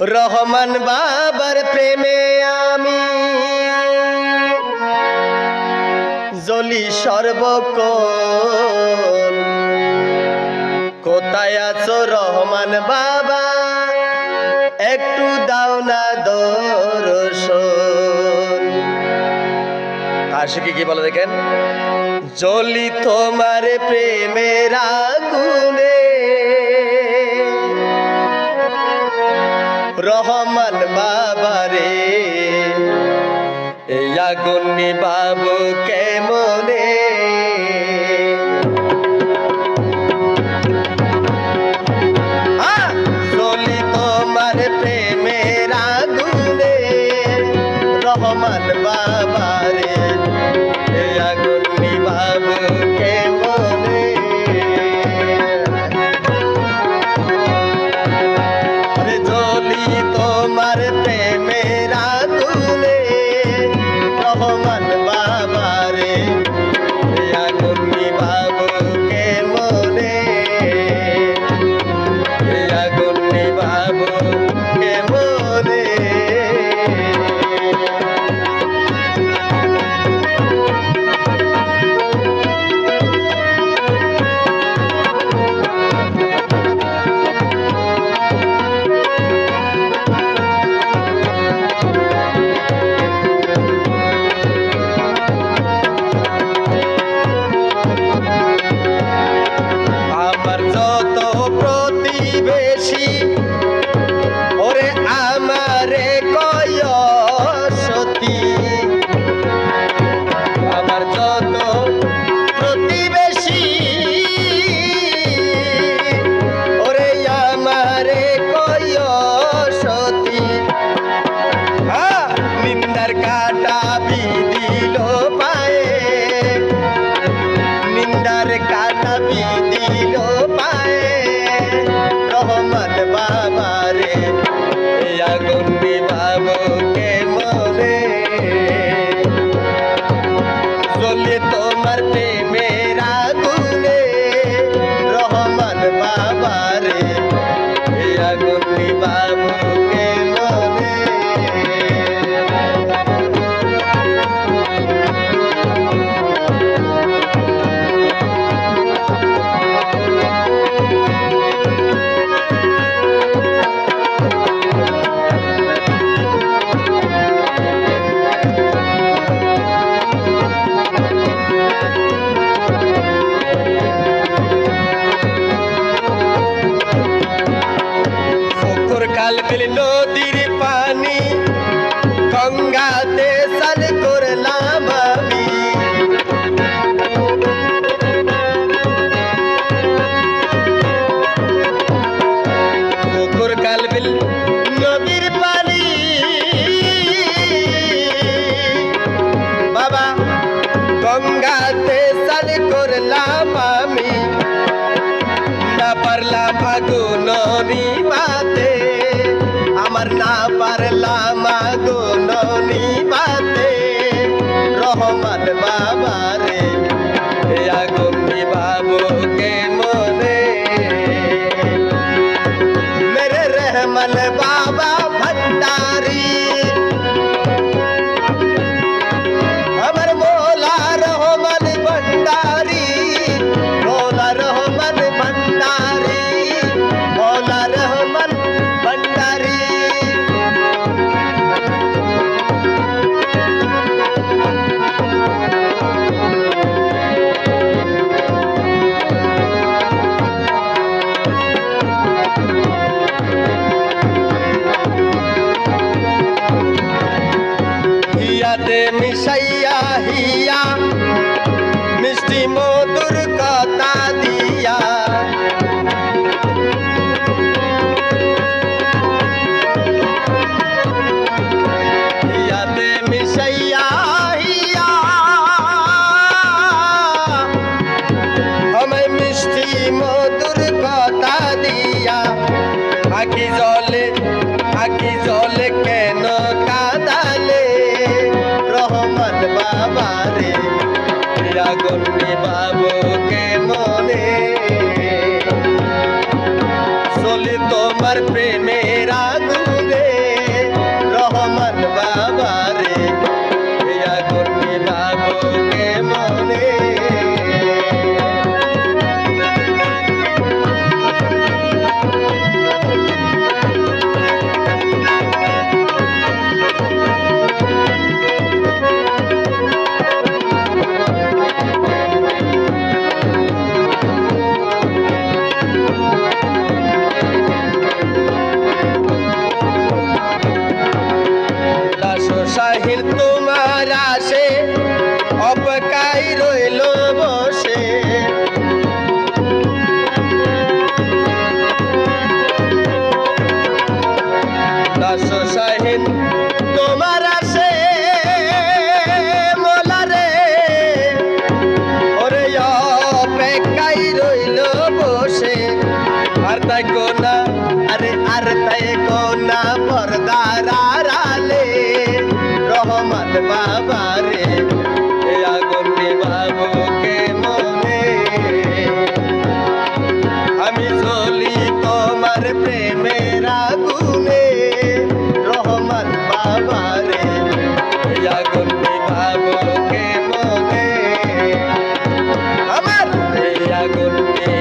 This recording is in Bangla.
রহমান বাবার প্রেমে আমি জলি সর্বকল। কোথায় আছো রহমান বাবা? একটু দাও না দর্শন। আশিকি কি বলে দেখেন? জলি তোমার প্রেমের আগুনে এই বাবু কেমনে! জলি তোমার প্রেমের রহমান বাবারে বাবু কেমনে আগুন নিন্দার কাটা বিদিল পায়ে। নিন্দার কাটা বিদিল পায়ে। রহমান বাবারে, এই আগুন বাবু কে মনে চলে তোমার প্রেমের আগুনে। রহমান বাবারে, এই আগুন বাবু বিল নদীর পানি গঙ্গাতে আমার না পারলাম আগুন নিবাতে রহমান বাবা রে নিবাবো কে মনে মেরে রহমান বাবা মিশাইয়া হিয়া, মিষ্টি মধুর কথা দিয়া। হিয়াতে মিশাইয়া হিয়া, আমায় মিষ্টি মধুর কথা দিয়া। আকি জলে আকি জলে চলে তোমার প্রেমের পাশে অপকাই রইল বসে। দশ সাহেব, তোমার আসে মোলারে। ওরে অপেকাই রইল বসে। আর তাই কোনা আরে আর তাই কোনা পর্দা। good day.